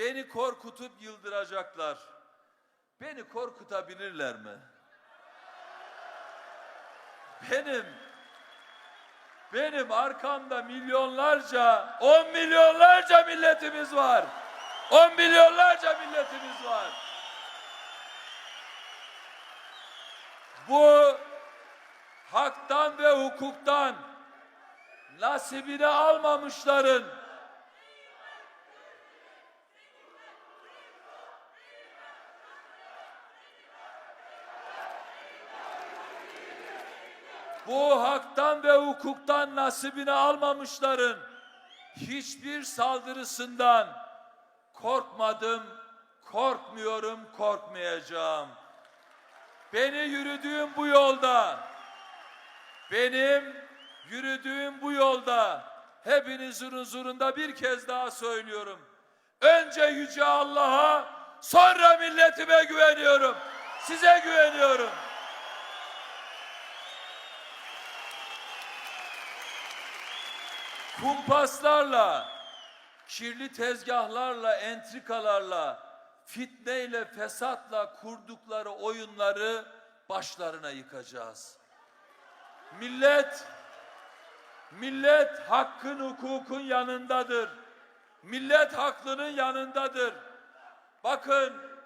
Beni korkutup yıldıracaklar. Beni korkutabilirler mi? Benim benim arkamda milyonlarca, on milyonlarca milletimiz var. On milyonlarca milletimiz var. Bu haktan ve hukuktan nasibini almamışların bu haktan ve hukuktan nasibini almamışların hiçbir saldırısından korkmadım, korkmuyorum, korkmayacağım. Beni yürüdüğüm bu yolda, benim yürüdüğüm bu yolda hepinizin huzurunda bir kez daha söylüyorum. Önce Yüce Allah'a, sonra milletime güveniyorum. Size güveniyorum. Kumpaslarla, kirli tezgahlarla, entrikalarla, fitneyle, fesatla kurdukları oyunları başlarına yıkacağız. Millet, millet hakkın hukukun yanındadır. Millet haklının yanındadır. Bakın